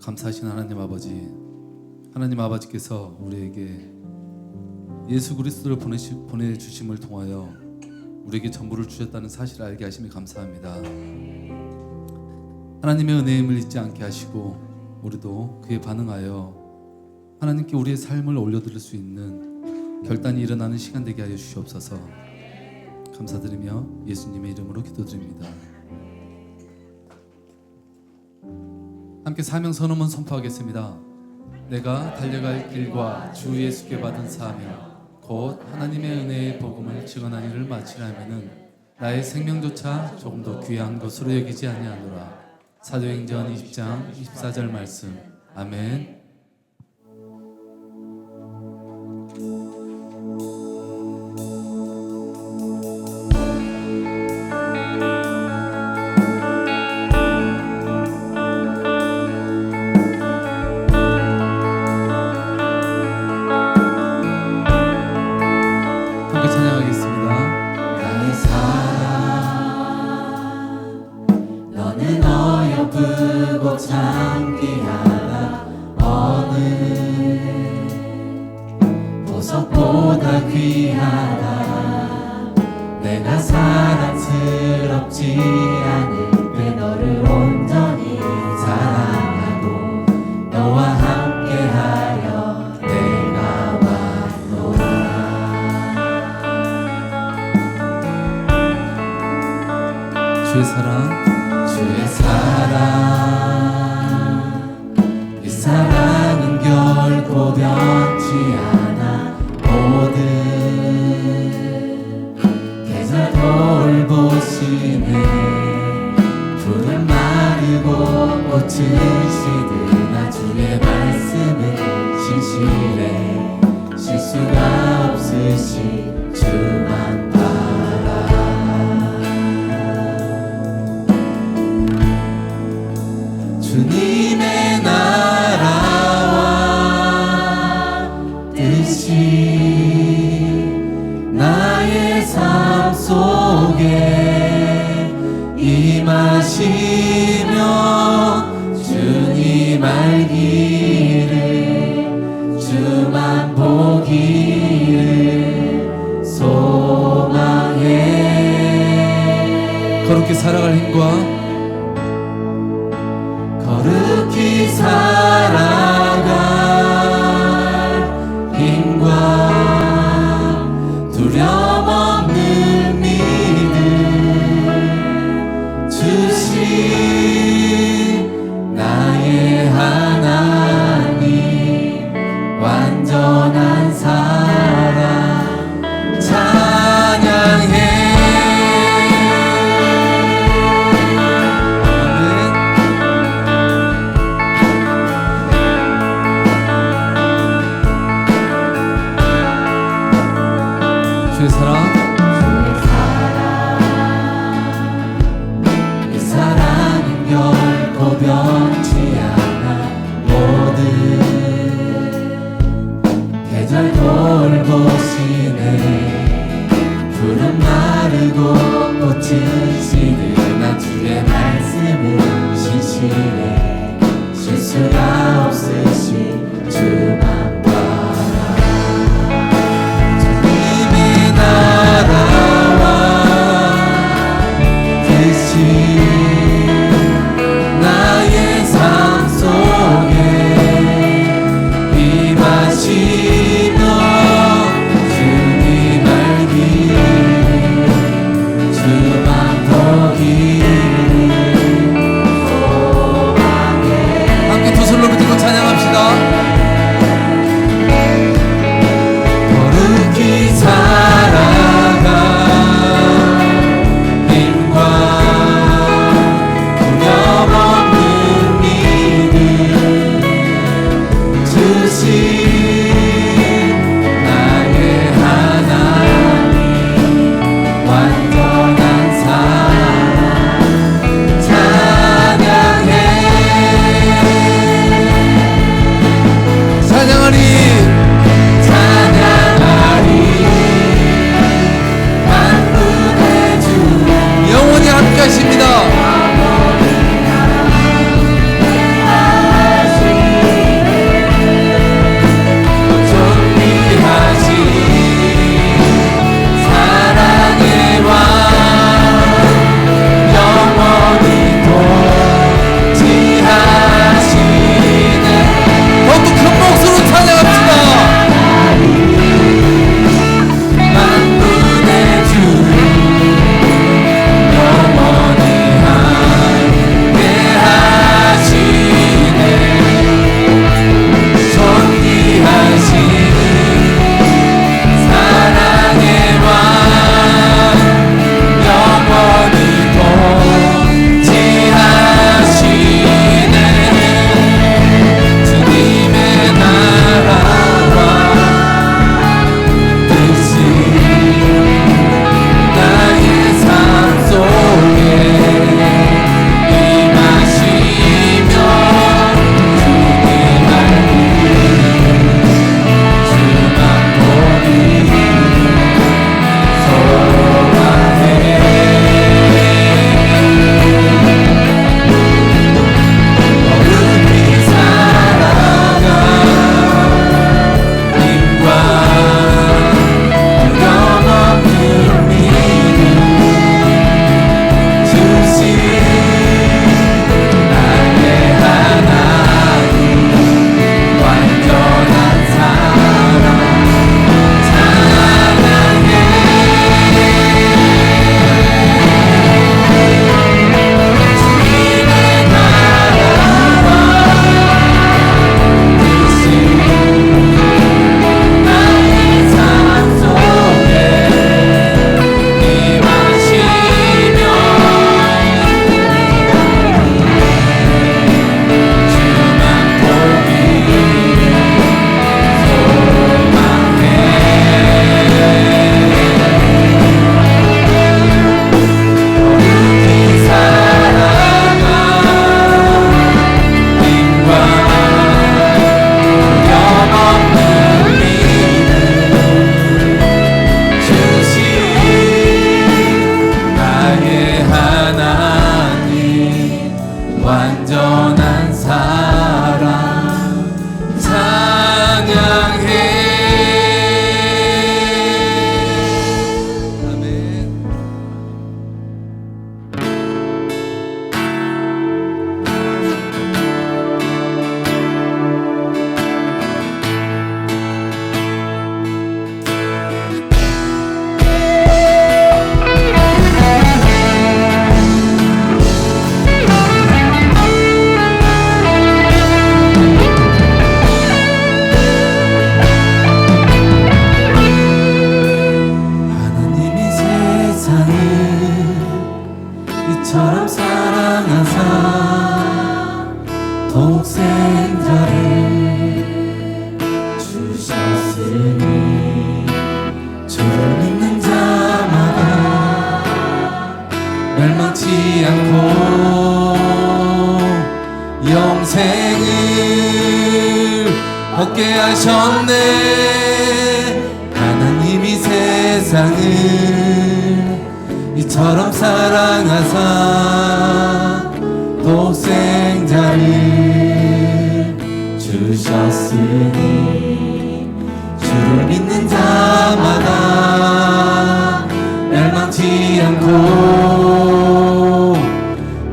감사하신 하나님 아버지, 하나님 아버지께서 우리에게 예수 그리스도를 보내시, 보내주심을 통하여 우리에게 전부를 주셨다는 사실을 알게 하심이 감사합니다. 하나님의 은혜임을 잊지 않게 하시고 우리도 그에 반응하여 하나님께 우리의 삶을 올려드릴 수 있는 결단이 일어나는 시간 되게 하여 주시옵소서. 감사드리며 예수님의 이름으로 기도드립니다. 함께 사명 선언문 선포하겠습니다. 내가 달려갈 길과 주 예수께 받은 사명 곧 하나님의 은혜의 복음을 증언한 일을 마치려면은 나의 생명조차 조금 더 귀한 것으로 여기지 아니하노라. 사도행전 20장 24절 말씀. 아멘. 주의 사랑 살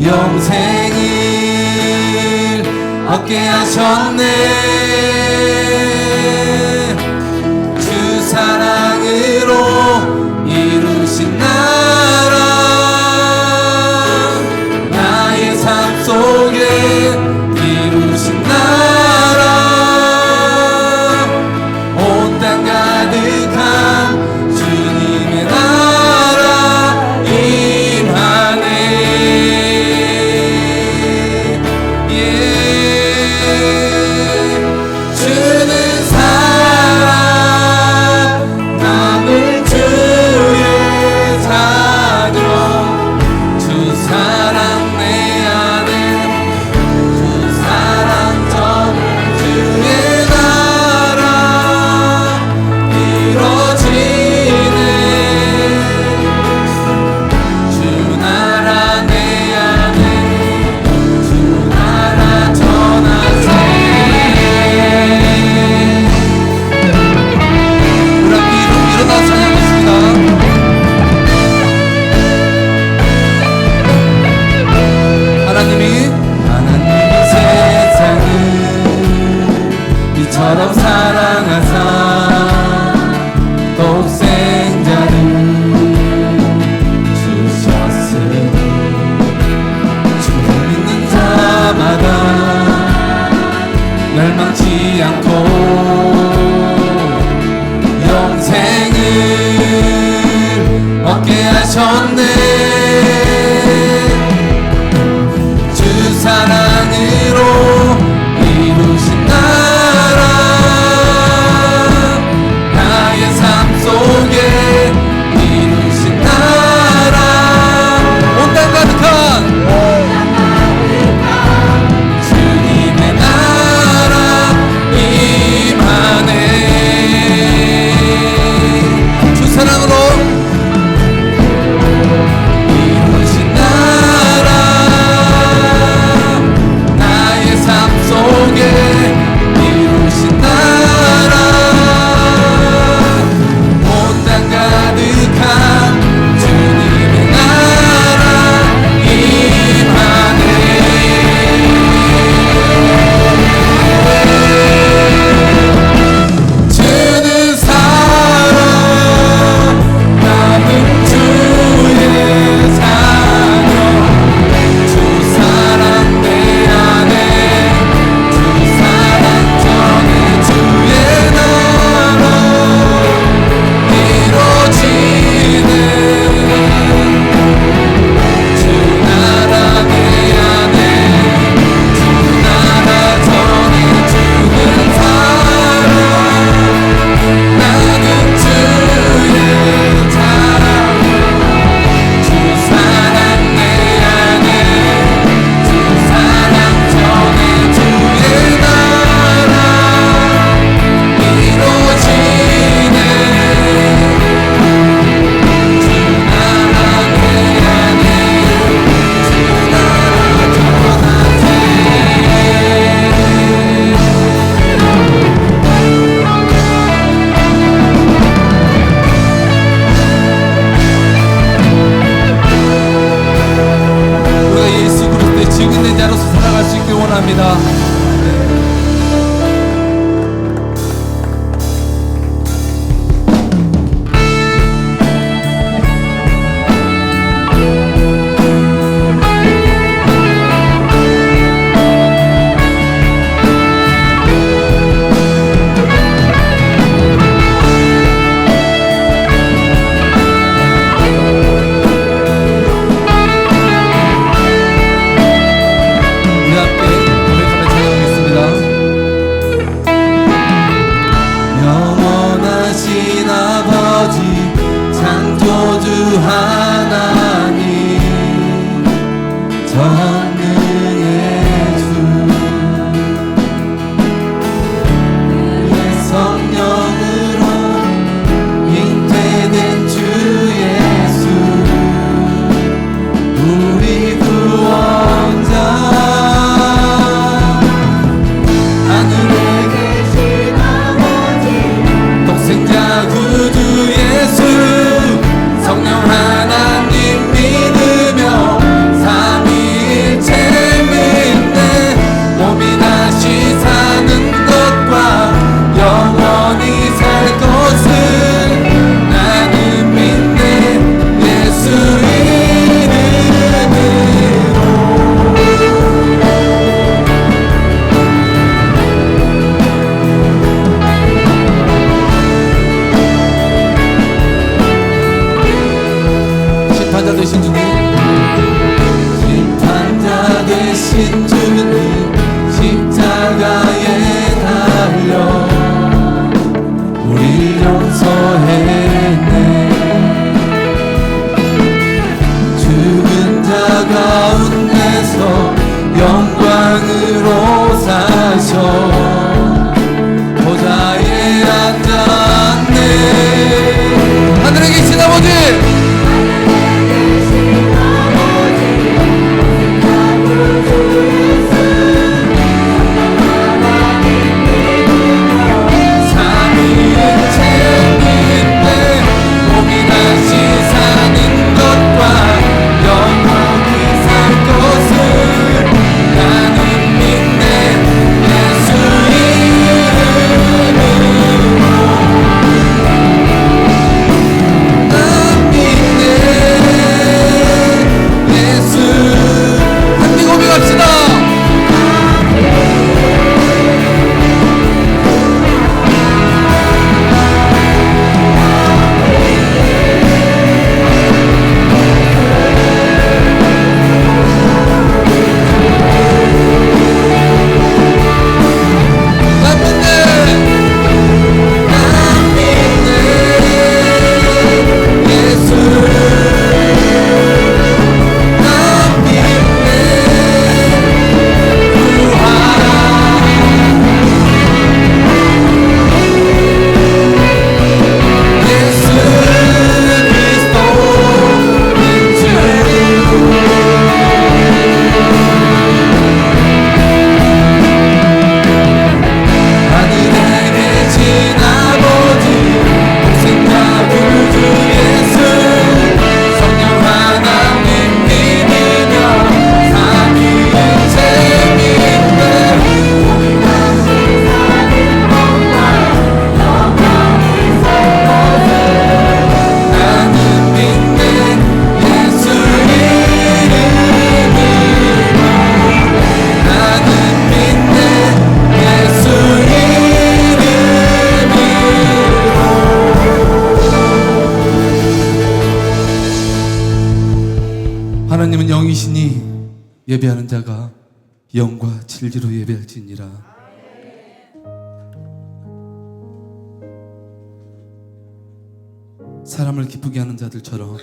영생을 얻게 하셨네 실제로 예배할지니라. 사람을 기쁘게 하는 자들처럼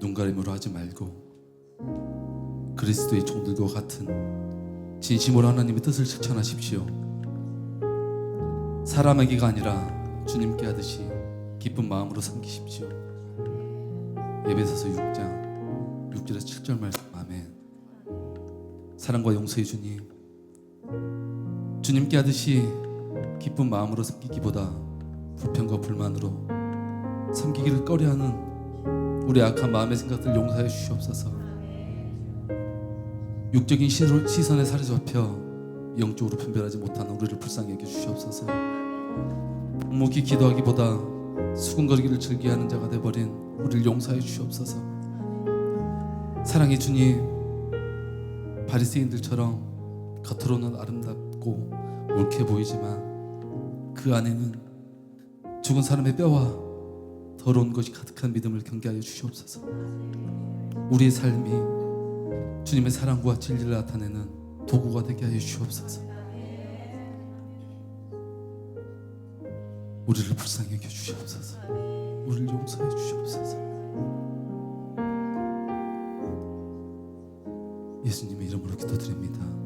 눈가림으로 하지 말고 그리스도의 종들과 같은 진심으로 하나님의 뜻을 실천하십시오. 사람에게가 아니라 주님께 하듯이 기쁜 마음으로 섬기십시오. 예배서서 6장 6절에서 7절 말씀 아멘. 사랑과 용서의 주님 주님께 하듯이 기쁜 마음으로 섬기기보다 불평과 불만으로 섬기기를 꺼려하는 우리 악한 마음의 생각들 용서해 주시옵소서. 육적인 시선에 사로잡혀 영적으로 분별하지 못하는 우리를 불쌍히 여겨 주시옵소서. 묵묵히 기도하기보다 수군거리기를 즐기하는 자가 되버린 우리를 용서해 주시옵소서. 사랑의 주님, 바리새인들처럼 겉으로는 아름답고 옳게 보이지만 그 안에는 죽은 사람의 뼈와 더러운 것이 가득한 믿음을 경계하여 주시옵소서. 우리의 삶이 주님의 사랑과 진리를 나타내는 도구가 되게 하여 주시옵소서. 우리를 불쌍히 여겨 주시옵소서. 우리를 용서해 주시옵소서. 예수님의 이름으로 기도드립니다.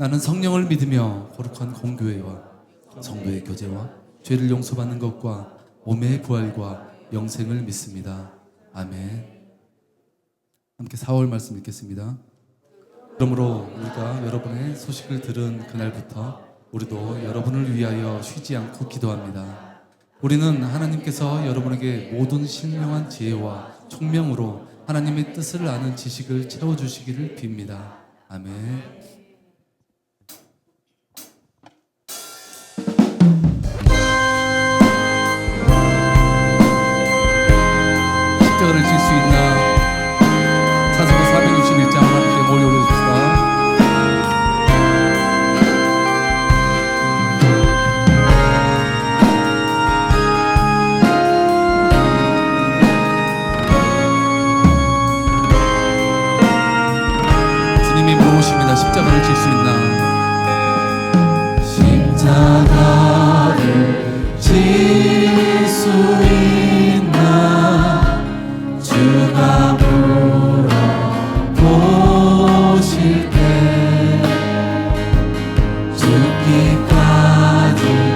나는 성령을 믿으며 거룩한 공교회와 성도의 교제와 죄를 용서받는 것과 몸의 부활과 영생을 믿습니다. 아멘. 함께 4월 말씀 읽겠습니다. 그러므로 우리가 여러분의 소식을 들은 그날부터 우리도 여러분을 위하여 쉬지 않고 기도합니다. 우리는 하나님께서 여러분에게 모든 신명한 지혜와 총명으로 하나님의 뜻을 아는 지식을 채워주시기를 빕니다. 아멘. pecado.